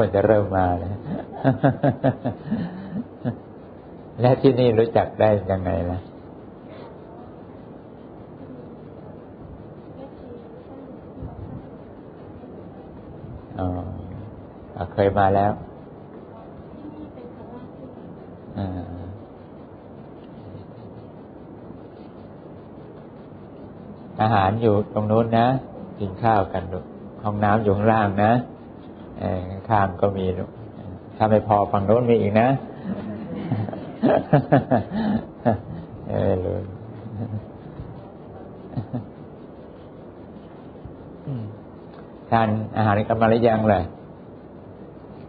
คนจะเริ่มมาแล้วและที่นี่รู้จักได้ยังไงล่ะอ๋อเคยมาแล้วอาหารอยู่ตรงนู้นนะ กินข้าวกันห้องน้ำอยู่ข้างล่างนะ ข้างก็มีถ้าไม่พอฝั่งโน้นมีอีกนะเออเลยทานอาหารกันมาหรือยังเลย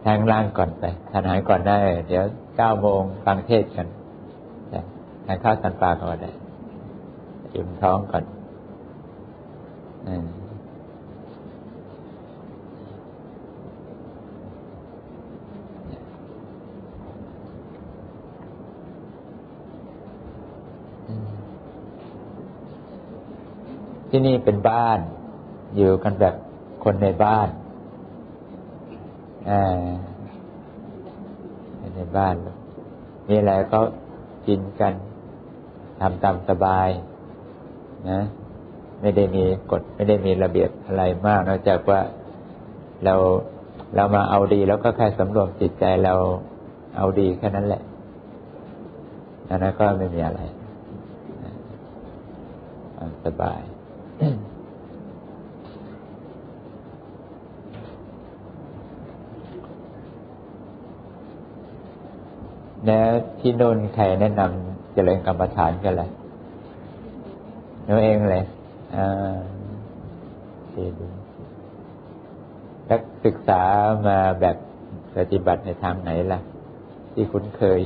ทางล่างก่อนไปทานอาหารก่อนได้ เดี๋ยวเก้าโมงฟังเทศกันทานข้าวสันปลาก่อนได้อิ่มท้องก่อน ที่นี่เป็นบ้าน อยู่กันแบบคนในบ้านอในบ้าน มีอะไรก็กินกันทำตามสบาย นะ ไม่ได้มีกฎไม่ได้มีระเบียบอะไรมาก นอกจากว่าเราเรามาเอาดีแล้วก็แค่สำรวมจิตใจเราเอาดีแค่นั้นแหละอันนั้นก็ไม่มีอะไรสบาย แล้วที่นนใครแนะนำเจริญกรรมฐานกันเลยหนูเองเลยอ่าดีดีแล้วศึกษามาแบบปฏิบัติในทางไหนล่ะ ที่คุ้นเคย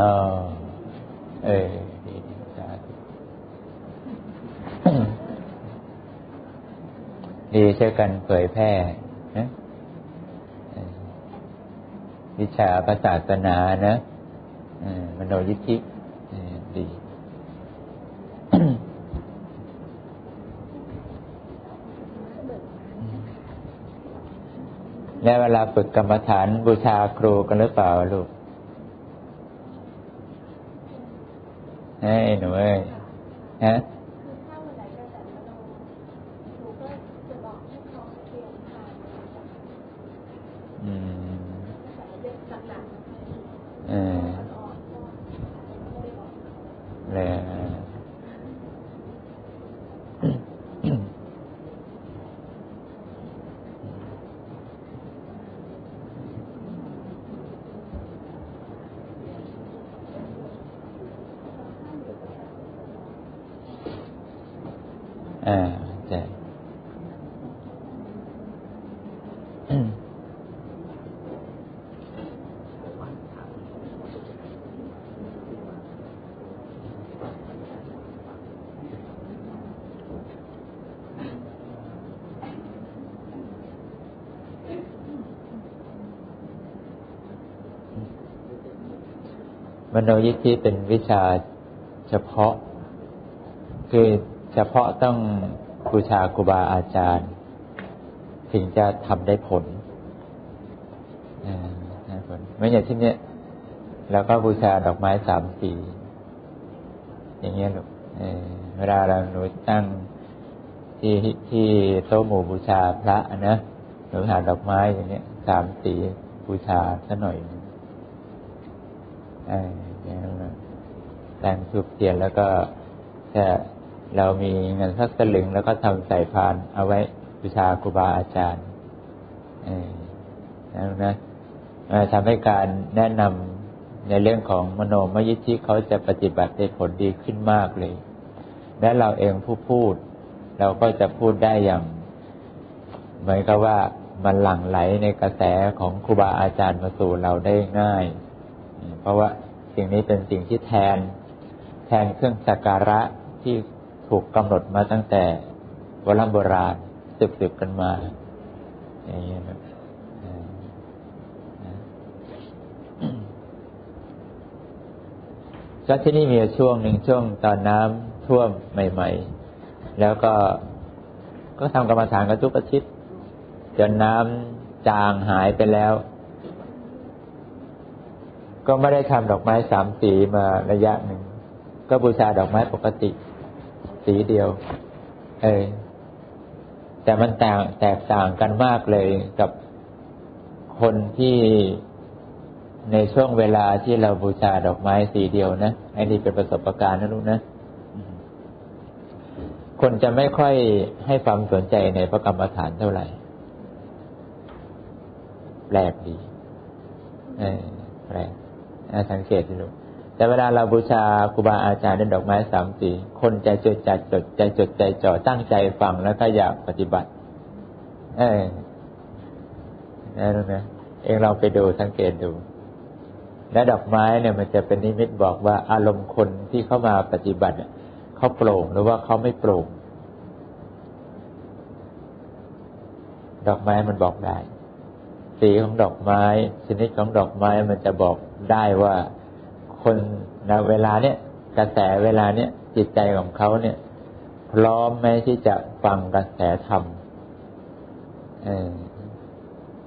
เออเออดีดีสาธุ ดีช่วยกันเผยแพร่นะวิชาภาษาศาสนานะมโนยิทธิดีแล้วเวลาฝึกกรรมฐานบูชาครูกันหรือเปล่าลูกเฮ้หนูเอ้ยฮะอืมเออเลย่าใช่มโนยิทธิเป็นวิชาเฉพาะ คือ เฉพาะต้องบูชาครูบาอาจารย์ ถึงจะทำได้ผลได้ผลไม่อย่างที่เนี้ยแล้วก็บูชาดอกไม้สามสีอย่างเงี้ยลูกเวลาเราหนูตั้งที่ที่โต๊ะหมู่บูชาพระนะหนูหาดอกไม้อย่างเงี้ยสามสีบูชาซะหน่อยแต่งสุบเทียนแล้วก็ถ้า เรามีเงินสักสลึงแล้วก็ทำใส่พานเอาไว้บูชาครูบาอาจารย์นะนะทำให้การแนะนำในเรื่องของมโนมยิทธิเขาจะปฏิบัติได้ผลดีขึ้นมากเลย และเราเองผู้พูด เราก็จะพูดได้อย่างเหมือนกับว่ามันหลั่งไหลในกระแสของครูบาอาจารย์มาสู่เราได้ง่าย เพราะว่าสิ่งนี้เป็นสิ่งที่แทน แทนเครื่องสักการะที่ ถูกกำหนดมาตั้งแต่โบราณโบราณสืบๆกันมาอย่างนี้นะก็ที่นี่มีช่วงหนึ่งช่วงตอนน้ำท่วมใหม่ ๆ แล้วก็ก็ทำกรรมฐานกันทุกอาทิตย์จนน้ำจางหายไปแล้ว ก็ไม่ได้ทำดอกไม้สามสีมาระยะหนึ่ง ก็บูชาดอกไม้ปกติ สีเดียว เออ แต่มันแตกแตกต่างกันมากเลยกับคนที่ในช่วงเวลาที่เราบูชาดอกไม้สีเดียวนะไอ้นี่เป็นประสบการณ์นะลูกนะคนจะไม่ค่อยให้ความสนใจในพระกรรมฐานเท่าไหร่ แปลกดี เออแปลกสังเกตดู แต่เวลาเราบูชาครูบาอาจารย์ด้วยดอกไม้สามสีคนใจจดใจจดใจจดใจจ่อตั้งใจฟังแล้วก็อยากปฏิบัติ เออนั่นนะเองเราไปดูสังเกตดู และดอกไม้เนี่ยมันจะเป็นนิมิตบอกว่าอารมณ์คนที่เข้ามาปฏิบัติเขาโปร่งหรือว่าเขาไม่โปร่งดอกไม้มันบอกได้ สีของดอกไม้ ชนิดของดอกไม้มันจะบอกได้ว่า คนนะเวลาเนี้ยกระแสเวลาเนี้ยจิตใจของเขาเนี่ย พร้อมไหมที่จะฟังกระแสธรรมเออ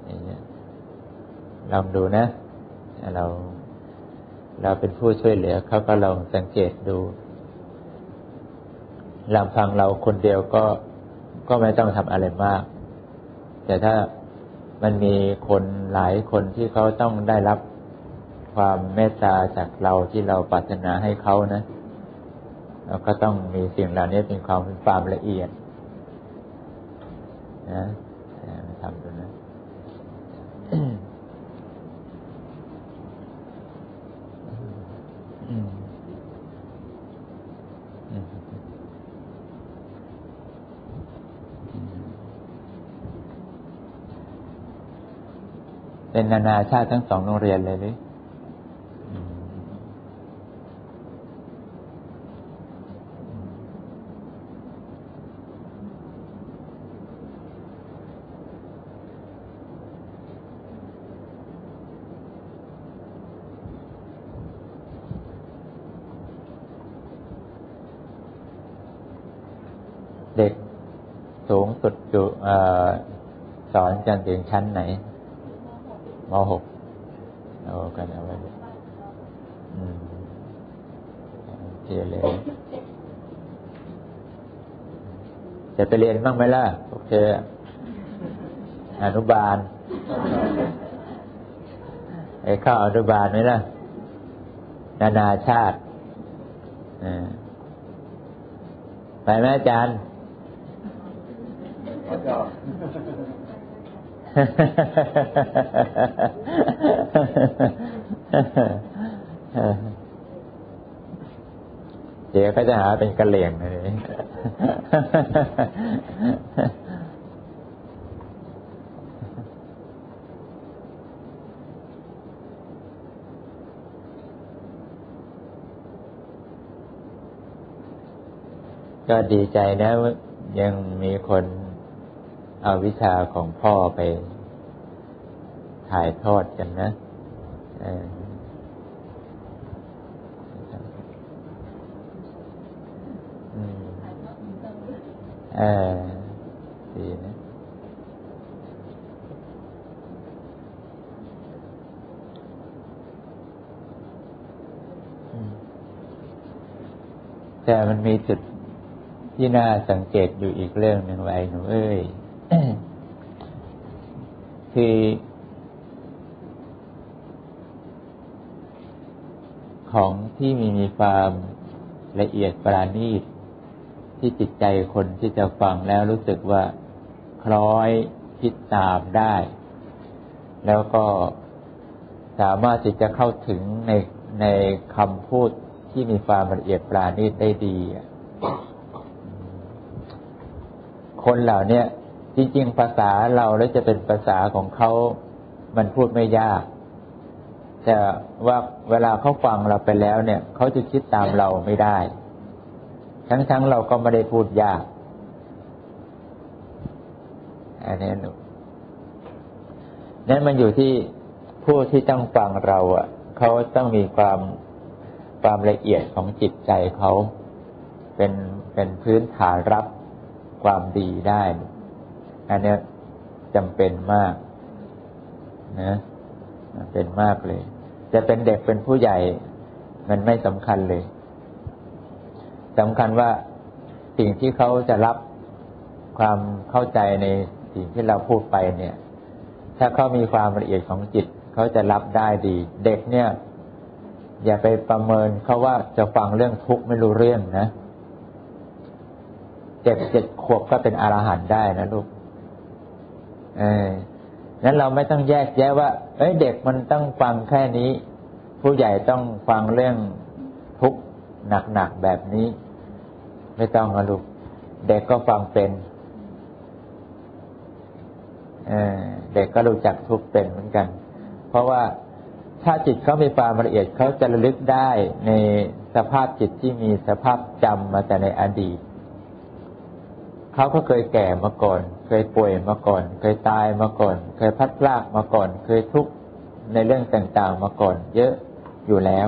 อย่างเงี้ยลองดูนะเราเราเป็นผู้ช่วยเหลือเขาก็ลองสังเกตดูลำพังเราคนเดียวก็ก็ไม่ต้องทำอะไรมาก แต่ถ้ามันมีคนหลายคนที่เขาต้องได้รับ ความเมตตาจากเราที่เราปรารถนาให้เขานะเราก็ต้องมีสิ่งเหล่านี้เป็นความเป็นความละเอียดนะทำดูนะเป็นนานาชาติทั้งสองโรงเรียนเลยหรือเด็กสู งสุดอยู่สอนจนถึงชั้นไหนมหกเอากันเอาไว้เทียเลยจะไปเรียนบ้างไหมล่ะโอเคอนุบาลไอ้เข้าอนุบาลไหมล่ะ นานาชาติไปไหมอาจารย์ เดี๋ยวก็จะหาเป็นกระเหลี่ยงเลยก็ดีใจนะยังมีคน เอาวิชาของพ่อไปถ่ายทอดกันนะเออเออดีนะแต่มันมีจุดที่น่าสังเกตอยู่อีกเรื่องหนึ่งไว้หนูเอ้ย คือ ของที่มีมีความละเอียดปราณีตที่จิตใจคนที่จะฟังแล้วรู้สึกว่าคล้อยคิดตามได้ แล้วก็สามารถที่จะเข้าถึงในในคำพูดที่มีความละเอียดปราณีตได้ดี คนเหล่านี้ จริงๆ ภาษาเราแล้วจะเป็นภาษาของเขา มันพูดไม่ยาก แต่ว่าเวลาเขาฟังเราไปแล้วเนี่ย เขาจะคิดตามเราไม่ได้ ทั้งๆ เราก็ไม่ได้พูดยาก อันนี้หนูนั้นมันอยู่ที่ผู้ที่ต้องฟังเราอะ เขาต้องมีความความละเอียดของจิตใจเขา เป็นเป็นพื้นฐานรับความดีได้ อันนี้จำเป็นมากนะเป็นมากเลย จะเป็นเด็กเป็นผู้ใหญ่ มันไม่สำคัญเลยสำคัญว่าสิ่งที่เขาจะรับความเข้าใจในสิ่งที่เราพูดไปเนี่ย ถ้าเขามีความละเอียดของจิตเขาจะรับได้ดี เด็กเนี่ย อย่าไปประเมินเขาว่าจะฟังเรื่องทุกข์ไม่รู้เรื่องนะเจ็ดเจ็ดขวบก็เป็นอรหันต์ได้นะลูก เออนั้นเราไม่ต้องแยกแยะว่า เอ้ยเด็กมันต้องฟังแค่นี้ ผู้ใหญ่ต้องฟังเรื่องทุกข์หนักๆแบบนี้ ไม่ต้องนะลูกเด็กก็ฟังเป็นเออเด็กก็รู้จักทุกข์เป็นเหมือนกัน เพราะว่าถ้าจิตเขามีความละเอียดเขาจะระลึกได้ในสภาพจิตที่มีสภาพจำมาแต่ในอดีต เขาก็เคยแก่มาก่อน เคยป่วยมาก่อน เคยตายมาก่อน เคยพัดพลากมาก่อน เคยทุกข์ในเรื่องต่างๆมาก่อน เยอะอยู่แล้ว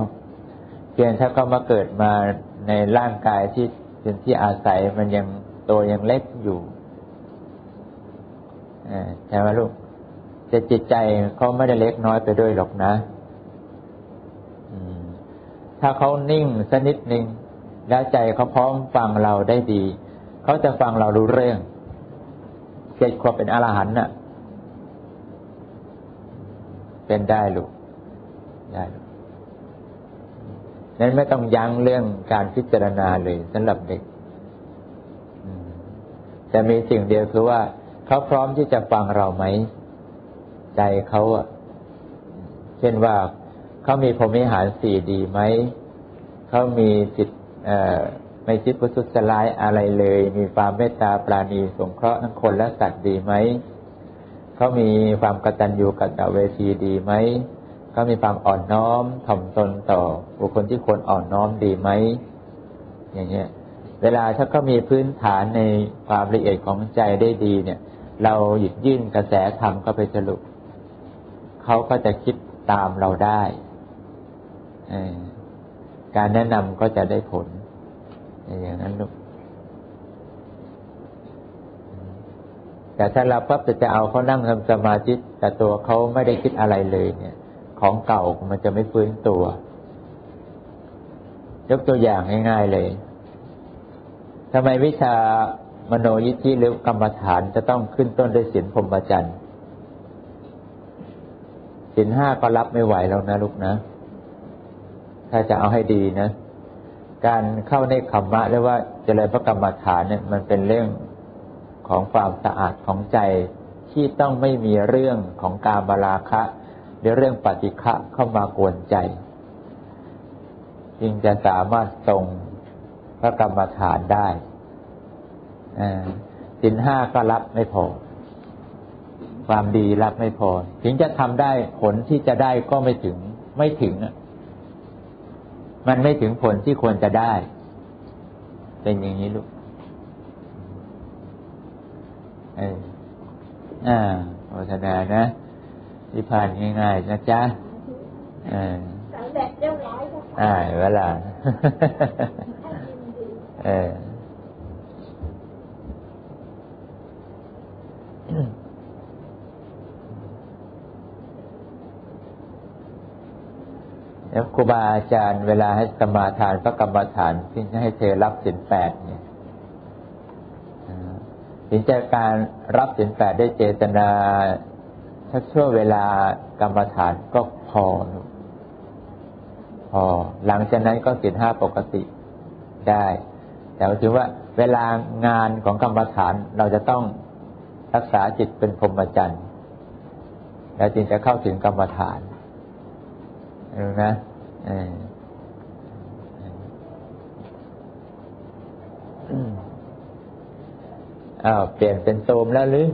เพียงถ้าเขามาเกิดมาในร่างกายที่เป็นที่อาศัยมันยังตัวยังเล็กอยู่ใช่ไหมลูกแต่จิตใจเขาไม่ได้เล็กน้อยไปด้วยหรอกนะถ้าเขานิ่งสักนิดหนึ่งแล้วใจเขาพร้อมฟังเราได้ดี เขาจะฟังเรารู้เรื่องเจ็ดขวบเป็นอรหันต์น่ะ เป็นได้ลูกได้นั้นไม่ต้องยั้งเรื่องการพิจารณาเลยสำหรับเด็กแต่มีสิ่งเดียวคือว่า เขาพร้อมที่จะฟังเราไหม ใจเขาอะเช่นว่าเขามีพรมิหารสี่ดีไหม เขามีจิต ไม่คิดประทุษร้ายอะไรเลย มีความเมตตาปราณีสงเคราะห์ทั้งคนและสัตว์ดีไหม เขามีความกตัญญูกตเวทีดีไหม เขามีความอ่อนน้อมถ่อมตนต่อ บุคคลที่ควรอ่อนน้อมดีไหม อย่างเงี้ย เวลาถ้าเขามีพื้นฐานในความละเอียดของใจได้ดีเนี่ย เราหยิบยื่นกระแสธรรมเข้าไปสรุป เขาก็จะคิดตามเราได้ การแนะนำก็จะได้ผล อย่างนั้นลูกแต่ถ้าเราปั๊บจะจะเอาเขานั่งทำสมาธิแต่ตัวเขาไม่ได้คิดอะไรเลยเนี่ย ของเก่ามันจะไม่ฟื้นตัว ยกตัวอย่างง่ายๆเลยทำไมวิชามโนยิทธิหรือกรรมฐานจะต้องขึ้นต้นด้วยศีลพรหมจรรย์ศีลห้าก็รับไม่ไหวแล้วนะลูกนะ ถ้าจะเอาให้ดีนะ การเข้าในขมมะเรียกว่าเจริญพระกรรมฐานเนี่ยมันเป็นเรื่องของความสะอาดของใจที่ต้องไม่มีเรื่องของการบาราคะหรือเรื่องปฏิฆะเข้ามากวนใจ จึงจะสามารถทรงพระกรรมฐานได้สินห้าก็รับไม่พอ ความดีรับไม่พอ ถึงจะทำได้ผลที่จะได้ก็ไม่ถึงไม่ถึงอะ มันไม่ถึงผลที่ควรจะได้ เป็นอย่างนี้ลูกเอออ่าโฆษณานะที่ผ่านง่ายๆนะจ๊ะเอออ่าเวลาเออ แล้วครูบาอาจารย์เวลาให้สมาทานพระกรรมฐานที่ให้เธอรับสินแปดเนี่ยสินใจการรับสินแปดได้เจตนาถ้าช่วงเวลากรรมฐานก็พอพอ หลังจากนั้นก็สินห้าปกติได้ แต่ถือว่าเวลางานของกรรมฐานเราจะต้องรักษาจิตเป็นพรหมจรรย์ แล้วจึงจะเข้าถึงกรรมฐาน รู้นะอ้าวเปลี่ยนเป็นโซมแล้วหรือ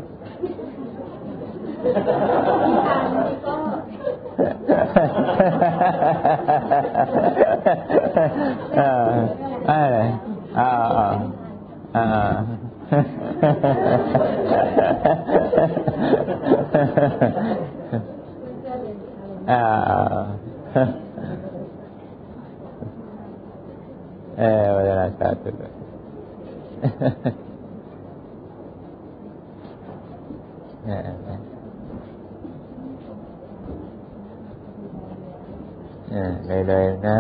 อ่าอะไรอ่าอ่าอ่า เออเวลาสาธุเลยเลยนะ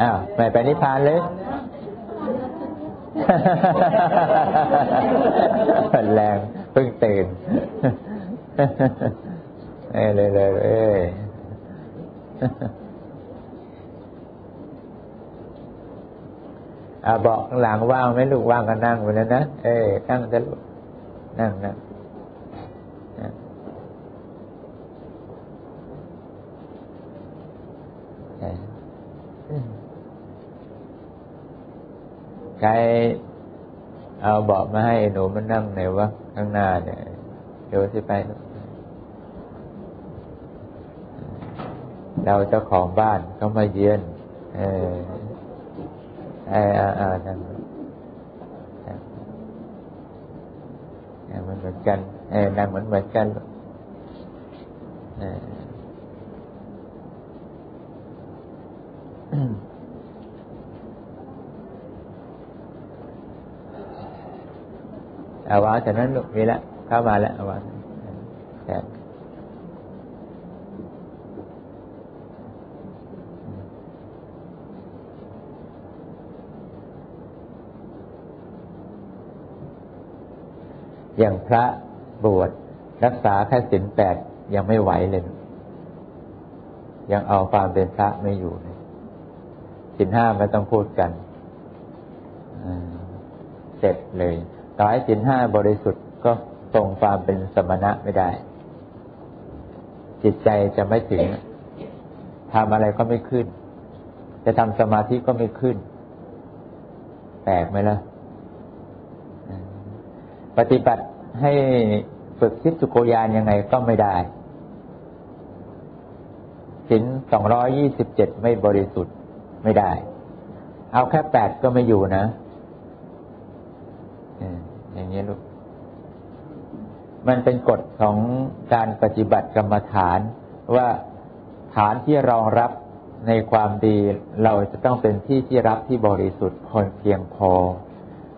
อ้าวไปไปนิพพานเลย แรงเพิ่งตื่นเอ้เลยเลยเอ้ยอาบอกหลังว่างไหมลูกว่างก็นั่งไปแล้วนะ เอ้ยนั่งจะลูกนั่งนั่ง ใครเอาเบาะมาให้หนูมันนั่งไหนวะข้างหน้าเนี่ยเดี๋ยวที่ไปเราเจ้าของบ้านเขามาเยือน เออเออเออนั่งมันเหมือนกัน เออนั่งเหมือนเหมือนกันเออ อาวาจากนั้นมีแล้วเข้ามาแล้วอาวาแค่อย่างพระบวชรักษาแค่ศีลแปดยังไม่ไหวเลย ยังเอาความเป็นพระไม่อยู่เลยศีลห้าไม่ต้องพูดกันเสร็จเลย ต่อให้สินห้าบริสุทธิ์ก็ทรงความเป็นสมณะไม่ได้ จิตใจจะไม่ถึงทำอะไรก็ไม่ขึ้น จะทำสมาธิก็ไม่ขึ้นแตกไหมล่ะ ปฏิบัติให้ฝึกคิดสุโกยานยังไงก็ไม่ได้สินสองร้อยี่สิบเจ็ดไม่บริสุทธิ์ไม่ได้ เอาแค่แปดก็ไม่อยู่นะ อย่างนี้ลูก มันเป็นกฎของการปฏิบัติกรรมฐานว่าฐานที่รองรับในความดีเราจะต้องเป็นที่ที่รับที่บริสุทธิ์คนเพียงพอ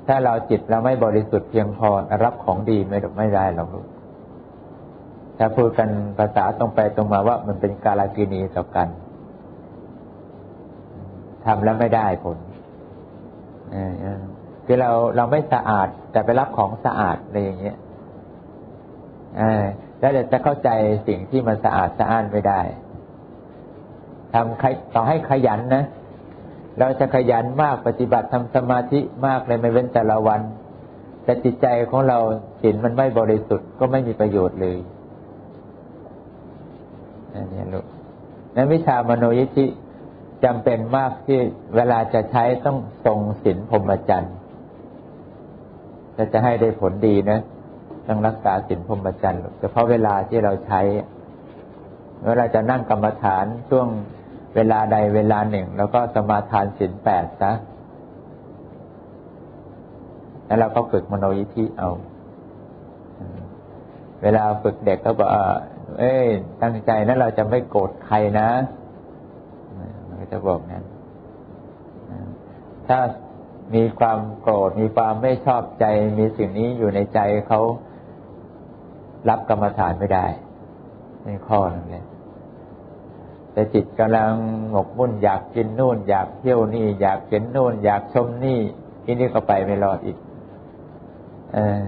ถ้าเราจิตเราไม่บริสุทธิ์เพียงพอรับของดีไม่ไม่ได้หรอกลูกถ้าพูดกันภาษาตรงไปตรงมาว่ามันเป็นกาลกินีต่อกันทำแล้วไม่ได้ผล คือเราเราไม่สะอาด แต่ไปรับของสะอาดอะไรอย่างเงี้ยแล้วเดี๋ยวจะเข้าใจสิ่งที่มันสะอาดสะอ้านไม่ได้ทำต่อให้ขยันนะ เราจะขยันมากปฏิบัติทำสมาธิมากเลยไม่เว้นแต่ละวัน แต่จิตใจของเราสินมันไม่บริสุทธิ์ก็ไม่มีประโยชน์เลยอันนี้ลูกในวิชามโนยิธิจำเป็นมากที่เวลาจะใช้ต้องทรงศีลพรหมจรรย์ ถ้าจะให้ได้ผลดีนะต้องรักษาศีลพรหมจรรย์เฉพาะเวลาที่เราใช้เวลาจะนั่งกรรมฐานช่วงเวลาใดเวลาหนึ่ง แล้วก็สมาทานศีลแปดซะแล้วเราก็ฝึกมโนยิธิเอา เวลาฝึกเด็กก็บอกเอ้ย ตั้งใจนะเราจะไม่โกรธใครนะ มันก็จะบอกนั้น ถ้า มีความโกรธ มีความไม่ชอบใจ มีสิ่งนี้อยู่ในใจเขารับกรรมฐานไม่ได้ในข้อนึงเลยแต่จิตกำลังหมกมุ่นอยากกินนู่น อยากเที่ยวนี่ อยากเห็นนู่น อยากชมนี่ที่นี่ก็ไปไม่รอดอีกเออ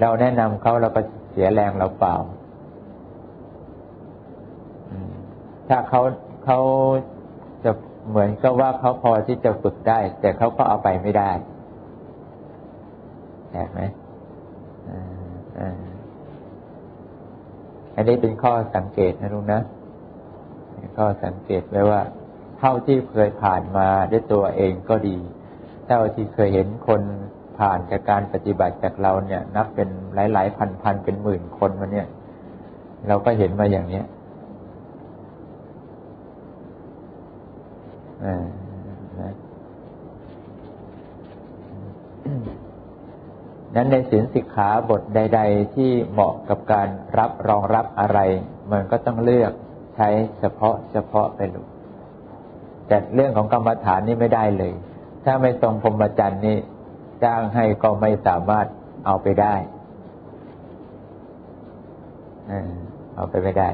เราแนะนำเขาเราก็เสียแรงเราเปล่าถ้าเขาเขา เหมือนก็ว่าเขาพอที่จะฝึกได้ แต่เขาก็เอาไปไม่ได้แห็ไหมอันนี้เป็นข้อสังเกตนะลุงนะข้อสังเกตไว้ว่า เท่าที่เคยผ่านมาด้วยตัวเองก็ดี เท่าที่เคยเห็นคนผ่านจากการปฏิบัติจากเราเนี่ย นับเป็นหลายหลายพันพันเป็นหมื่นคนมาเนี่ย เราก็เห็นมาอย่างเนี้ย นั้นในศีลสิกขาบทใด ๆ ที่เหมาะกับการรับรองรับอะไร มันก็ต้องเลือกใช้เฉพาะเฉพาะไปลูกแต่เรื่องของกรรมฐานนี่ไม่ได้เลย ถ้าไม่ทรงพรหมจรรย์นี่จ้างให้ก็ไม่สามารถเอาไปได้เอาไปไม่ได้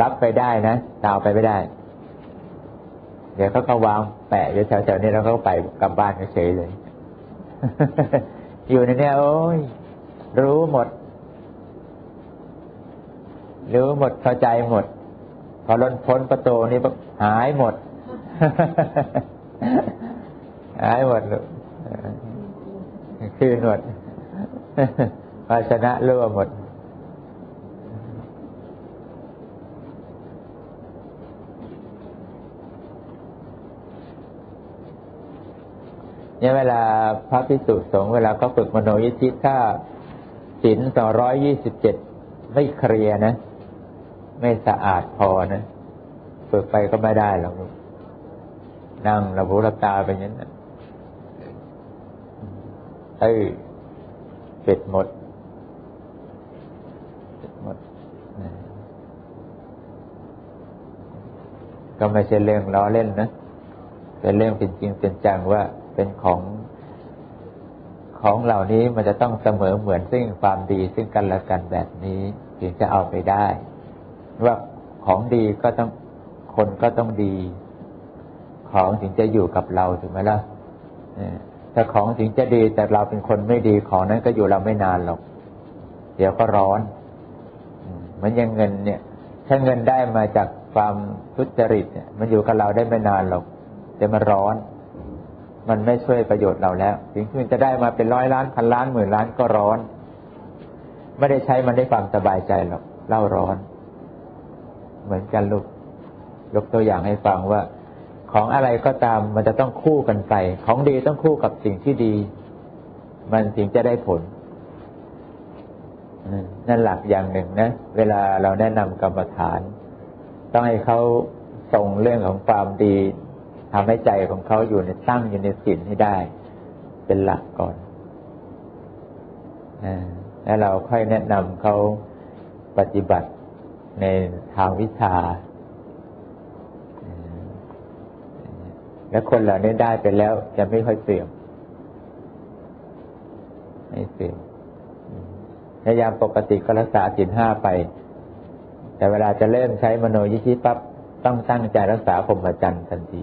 รับไปได้นะตเอาไปไม่ได้ เดี๋ยวเขาก็วางแปะอยู่แถวๆนี้แล้วเขาไปกลับบ้านเฉยเลย อยู่ในนี้โอ้ยรู้หมด รู้หมดเข้าใจหมด พอล้นพ้นประตูนี้หายหมด หายหมดเลยคืนหมดภาชนะรั่วหมด เนี่ยเวลาพระพิสุสงฆ์เวลาก็ฝึกมโนยิธิถ้าศีลสองร้อยยี่สิบเจ็ดไม่เคลียนะ ไม่สะอาดพอนะฝึกไปก็ไม่ได้หรอกนั่งระบุระตาไปอย่างนั้นตื้อปิดหมดหมด ก็ไม่ใช่เรื่องล้อเล่นนะเป็นเรื่องเป็นจริงเป็นจังว่า เป็นของของเหล่านี้มันจะต้องเสมอเหมือนซึ่งความดีซึ่งกันและกันแบบนี้ถึงจะเอาไปได้ ว่าของดีก็ต้องคนก็ต้องดี ของถึงจะอยู่กับเราถูกไหมล่ะถ้าของถึงจะดีแต่เราเป็นคนไม่ดีของนั้นก็อยู่เราไม่นานหรอก เดี๋ยวก็ร้อนเหมือนยังเงินเนี่ย ถ้าเงินได้มาจากความทุจริตเนี่ย มันอยู่กับเราได้ไม่นานหรอกเดี๋ยวมันร้อน มันไม่ช่วยประโยชน์เราแล้ว ถึงมันจะได้มาเป็นร้อยล้านพันล้านหมื่นล้านก็ร้อน ไม่ได้ใช้มันได้ความสบายใจหรอกเล่าร้อน เหมือนกันลูกยกตัวอย่างให้ฟังว่า ของอะไรก็ตามมันจะต้องคู่กันไป ของดีต้องคู่กับสิ่งที่ดี มันถึงจะได้ผลนั่นหลักอย่างหนึ่งนะ เวลาเราแนะนำกรรมฐาน ต้องให้เขาส่งเรื่องของความดี ทำให้ใจของเขาอยู่ในตั้งอยู่ในสิ่งให้ได้ เป็นหลักก่อนแล้วเราค่อยแนะนำเขาปฏิบัติในทางวิชา แล้วคนเหล่านี้ได้ไปแล้วจะไม่ค่อยเสื่อมไม่เสื่อมในยามปกติก็รักษาสินห้าไป แต่เวลาจะเริ่มใช้มโนยิธิปั๊บต้องตั้งใจรักษาพรหมจรรย์ทันที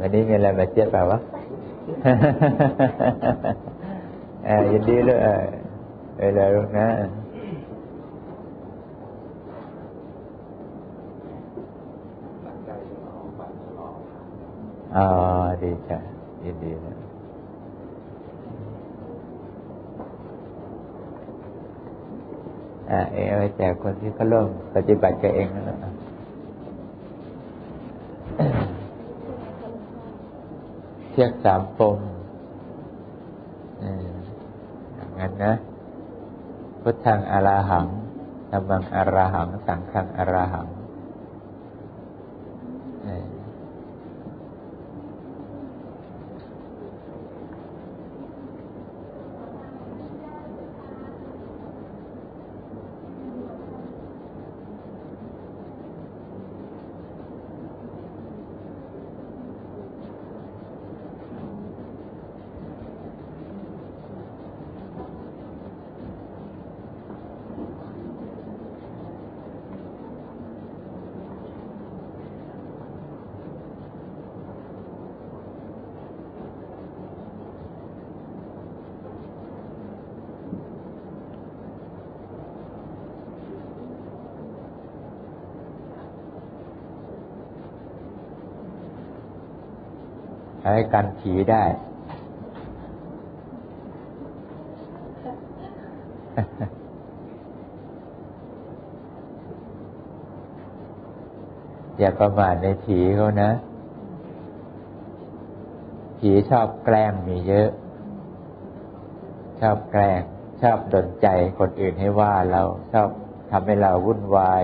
อเลยลูกนะอ๋อดีจ้ะยินดีนะอ่าเออาไปแจกคนที่เขาร่วมปฏิบัติกับเองนั่นแหละ เทียกสามปมอย่างนั้นนะ พุทธังอาราหังธรรมังอาราหัง สังฆังอาราหัง ใช้กันผีได้ อย่าประมาทในผีเขานะ ผีชอบแกล้งมีเยอะ ชอบแกล้งชอบดนใจคนอื่นให้ว่าเราชอบทำให้เราวุ่นวาย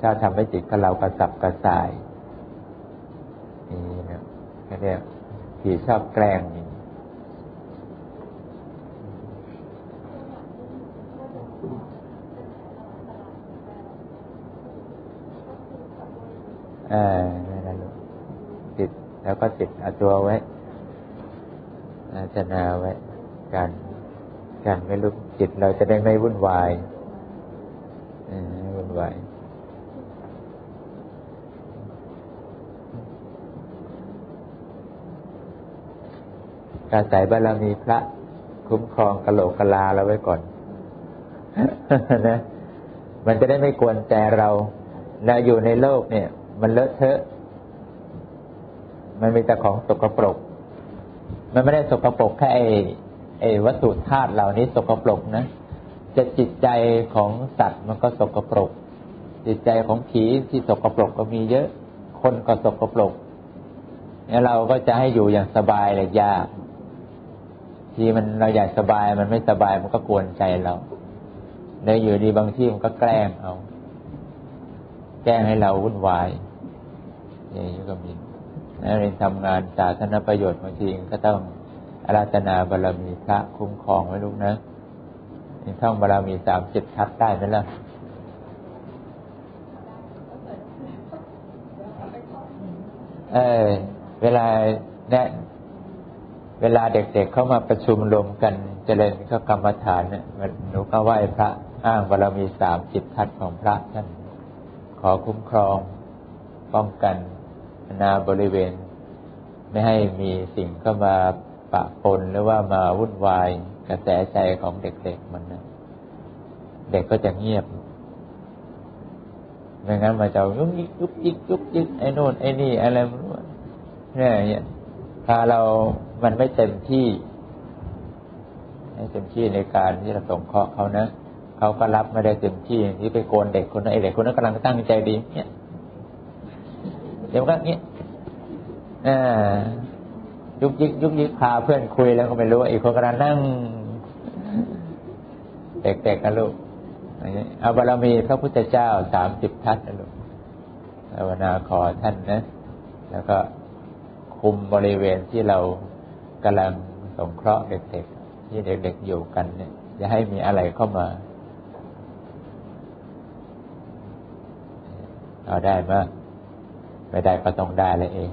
ชอบทำให้จิตของเรากระสับกระส่ายนี่นะก็เรียก ผีชอบแกล้งนี่เออนั่นแหละลูกติดแล้วก็ติดเอาตัวไว้อาจนาไว้การการไม่ลุกจิตเราจะได้ไม่วุ่นวายไม่วุ่นวาย อาศัยบารมีพระคุ้มครองกะโหลกกะลาเราไว้ก่อนนะ มันจะได้ไม่กวนใจเราเราอยู่ในโลกเนี่ย มันเลอะเทอะ มันมีแต่ของสกปรก มันไม่ได้สกปรกแค่ไอ้ไอ้วัตถุธาตุเหล่านี้สกปรกนะจะจิตใจของสัตว์มันก็สกปรก จิตใจของผีที่สกปรกก็มีเยอะ คนก็สกปรกเนี่ยเราก็จะให้อยู่อย่างสบายเลยยาก ทีมันเราอยากสบายมันไม่สบายมันก็กวนใจเราในอยู่ดีบางที่มันก็แกล้งเอา แกล้งให้เราวุ่นวายอย่างนี้ก็มีนะเรียนทำงานสาธารณประโยชน์บางทีก็ต้องอาราธนาบารรมีพระคุ้มครองไว้ลูกนะท่องบารรมีสามสิบทัดได้ไหมล่ะเออเวลาแนะ เวลาเด็กๆเเข้ามาประชุมรวมกันเจริญก็กรรมฐานเนี่ยหนูก็ไหว้พระอ้างบารมีสามจิตทัศของพระท่านขอคุ้มครอง ป้องกันนาบริเวณ ไม่ให้มีสิ่งเข้ามาปะปนหรือว่ามาวุ่นวายกระแสใจของเด็กๆมันนะเด็กก็จะเงียบไม่งั้นมาจะยุกยิกยุกยิกยุกยิกไอ้นู่นไอ้นี่อะไรม่รู้เนี่ยถ้าเรา มันไม่เต็มที่ไม่เต็มที่ในการที่เราส่งเคราะห์เขานะเขาก็รับไม่ได้เต็มที่ที่ไปโกนเด็กคนนั้นไอเด็กคนนั้นกำลังตั้งใจดีเนี่ยเดี๋ยวก็เนี้ยอ่ายุกยิกยุกยิกพาเพื่อนคุยแล้วก็ไม่รู้อีกคนกำลังนั่งเด็กๆกันลูกเอาบารมีพระพุทธเจ้าสามสิบทัศนะลูกภาวนาขอท่านนะ แล้วก็คุมบริเวณที่เรา กำลังสงเคราะห์เด็กๆที่เด็กๆอยู่กันเนี่ยจะให้มีอะไรเข้ามาเอาได้มากไม่ได้ก็ต้องได้เลยเอง